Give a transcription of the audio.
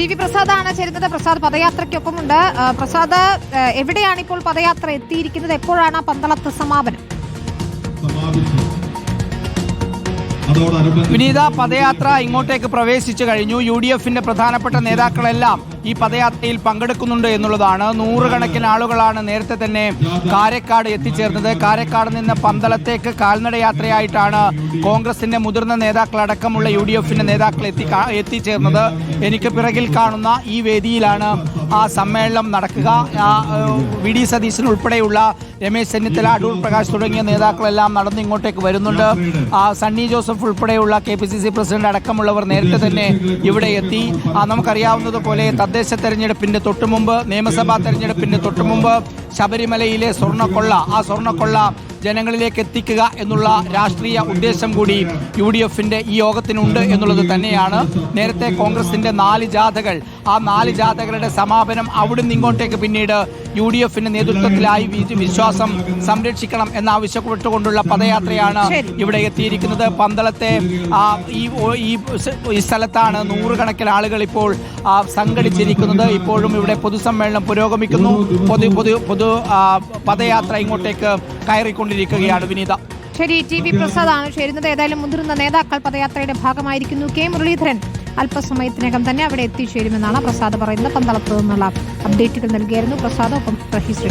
T V പ്രസാദാണ് ചേരുന്നത്. പ്രസാദ് പദയാത്രയ്ക്കൊപ്പമുണ്ട്. പ്രസാദ് എവിടെയാണ് ഇപ്പോൾ പദയാത്ര എത്തിയിരിക്കുന്നത്? എപ്പോഴാണ് പന്തളത്ത് സമാപനം? വിനീത പദയാത്ര ഇങ്ങോട്ടേക്ക് പ്രവേശിച്ചു കഴിഞ്ഞു. യു ഡി എഫിന്റെ പ്രധാനപ്പെട്ട നേതാക്കളെല്ലാം ഈ പദയാത്രയിൽ പങ്കെടുക്കുന്നുണ്ട് എന്നുള്ളതാണ്. നൂറുകണക്കിന് ആളുകളാണ് നേരത്തെ തന്നെ കാരക്കാട് എത്തിച്ചേർന്നത്. കാരക്കാട് നിന്ന് പന്തളത്തേക്ക് കാൽനടയാത്രയായിട്ടാണ് കോൺഗ്രസിന്റെ മുതിർന്ന നേതാക്കളടക്കമുള്ള യു ഡി എഫിന്റെ നേതാക്കൾ എത്തി എത്തിച്ചേർന്നത്. എനിക്ക് പിറകിൽ കാണുന്ന ഈ വേദിയിലാണ് ആ സമ്മേളനം നടക്കുക. വി ഡി സതീശൻ ഉൾപ്പെടെയുള്ള രമേശ് ചെന്നിത്തല അടൂർ പ്രകാശ് തുടങ്ങിയ നേതാക്കളെല്ലാം നടന്ന് ഇങ്ങോട്ടേക്ക് വരുന്നുണ്ട്. സണ്ണി ജോസഫ് ഉൾപ്പെടെയുള്ള K P C C president അടക്കമുള്ളവർ നേരത്തെ തന്നെ ഇവിടെ എത്തി. നമുക്കറിയാവുന്നതുപോലെ തദ്ദേശ തെരഞ്ഞെടുപ്പിന്റെ തൊട്ടുമുമ്പ് നിയമസഭാ തെരഞ്ഞെടുപ്പിന്റെ തൊട്ടുമുമ്പ് ശബരിമലയിലെ സ്വർണക്കൊള്ള ആ സ്വർണക്കൊള്ള ജനങ്ങളിലേക്ക് എത്തിക്കുക എന്നുള്ള രാഷ്ട്രീയ ഉദ്ദേശം കൂടി യു ഡി എഫിന്റെ ഈ യോഗത്തിനുണ്ട് എന്നുള്ളത് തന്നെയാണ്. നേരത്തെ കോൺഗ്രസിന്റെ നാല് ജാഥകൾ ആ നാല് ജാഥകളുടെ സമാപനം അവിടുന്ന് ഇങ്ങോട്ടേക്ക് പിന്നീട് യു ഡി എഫിന്റെ നേതൃത്വത്തിലായി വിശ്വാസം സംരക്ഷിക്കണം എന്നാവശ്യപ്പെട്ടുകൊണ്ടുള്ള പദയാത്രയാണ് ഇവിടെ എത്തിയിരിക്കുന്നത്. പന്തളത്തെ ഈ സ്ഥലത്താണ് നൂറുകണക്കിന് ആളുകൾ ഇപ്പോൾ സംഘടിച്ചിരിക്കുന്നത്. ഇപ്പോഴും ഇവിടെ പൊതുസമ്മേളനം പുരോഗമിക്കുന്നു. പൊതു പൊതു പൊതു പദയാത്ര ഇങ്ങോട്ടേക്ക് കയറിക്കൊണ്ടിരിക്കുകയാണ് വിനീത. ശരി ടി വി പ്രസാദാണ് ചേരുന്നത്. ഏതായാലും മുതിർന്ന നേതാക്കൾ പദയാത്രയുടെ ഭാഗമായിരിക്കുന്നു. കെ മുരളീധരൻ അല്പസമയത്തിനകം തന്നെ അവിടെ എത്തിച്ചേരുമെന്നാണ് പ്രസാദ് പറയുന്നത്. പന്തളത്ത് നിന്നുള്ള അപ്ഡേറ്റുകൾ നൽകിയായിരുന്നു പ്രസാദ് ഒപ്പം റഹീസ്